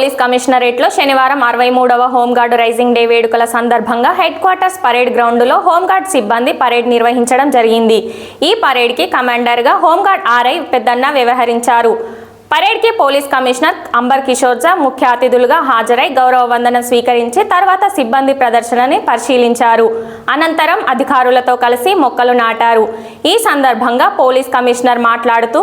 Police కమిషనరేట్లో శనివారం అరవై మూడవ హోంగార్డు రైజింగ్ డే వేడుకల సందర్భంగా హెడ్ క్వార్టర్స్ పరేడ్ గ్రౌండ్లో హోంగార్డ్ సిబ్బంది పరేడ్ నిర్వహించడం జరిగింది. ఈ పరేడ్కి కమాండర్గా హోంగార్డ్ ఆర్ఐ పెద్దన్న వ్యవహరించారు. పరేడ్కి పోలీస్ కమిషనర్ అంబర్ కిషోర్జా ముఖ్య అతిథులుగా హాజరై గౌరవ వందనం స్వీకరించి తర్వాత సిబ్బంది ప్రదర్శనని పరిశీలించారు. అనంతరం అధికారులతో కలిసి మొక్కలు నాటారు. ఈ సందర్భంగా పోలీస్ కమిషనర్ మాట్లాడుతూ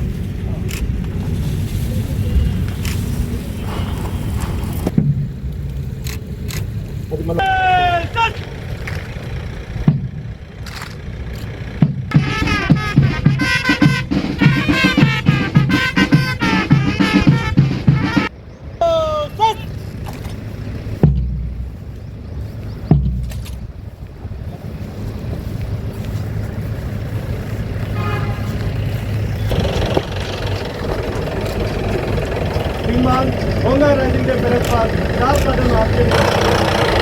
Bana... Onların elinde beret var. Ne yapmadın abi?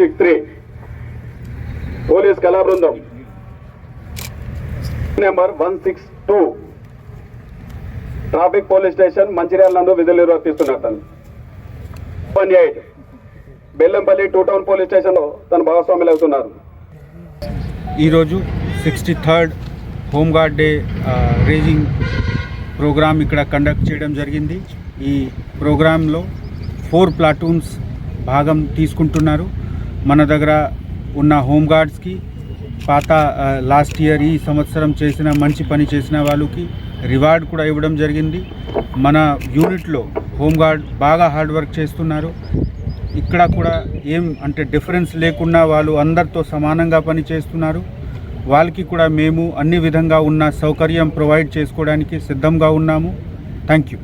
Six three. Police కళా బృందం number one six two. Traffic police station Mancherial నందు విధులు నిర్వర్తిస్తున్నారు తను one eight. Bellampalli two town police స్టేషన్లో తన భాగస్వాములు అవుతున్నారు. ఈరోజు sixty third home guard day raising program ఇక్కడ కండక్ట్ చేయడం జరిగింది. ఈ ప్రోగ్రాంలో ఫోర్ ప్లాటూన్స్ భాగం తీసుకుంటున్నారు. మన దగ్గర ఉన్న హోంగార్డ్స్కి పాత లాస్ట్ ఇయర్ ఈ సంవత్సరం చేసిన మంచి పని చేసిన వాళ్ళకి రివార్డ్ కూడా ఇవ్వడం జరిగింది. మన యూనిట్లో హోంగార్డ్ బాగా హార్డ్ వర్క్ చేస్తున్నారు. ఇక్కడ కూడా ఏం అంటే డిఫరెన్స్ లేకుండా వాళ్ళు అందరితో సమానంగా పని చేస్తున్నారు. వాళ్ళకి కూడా మేము అన్ని విధంగా ఉన్న సౌకర్యం ప్రొవైడ్ చేసుకోవడానికి సిద్ధంగా ఉన్నాము. Thank you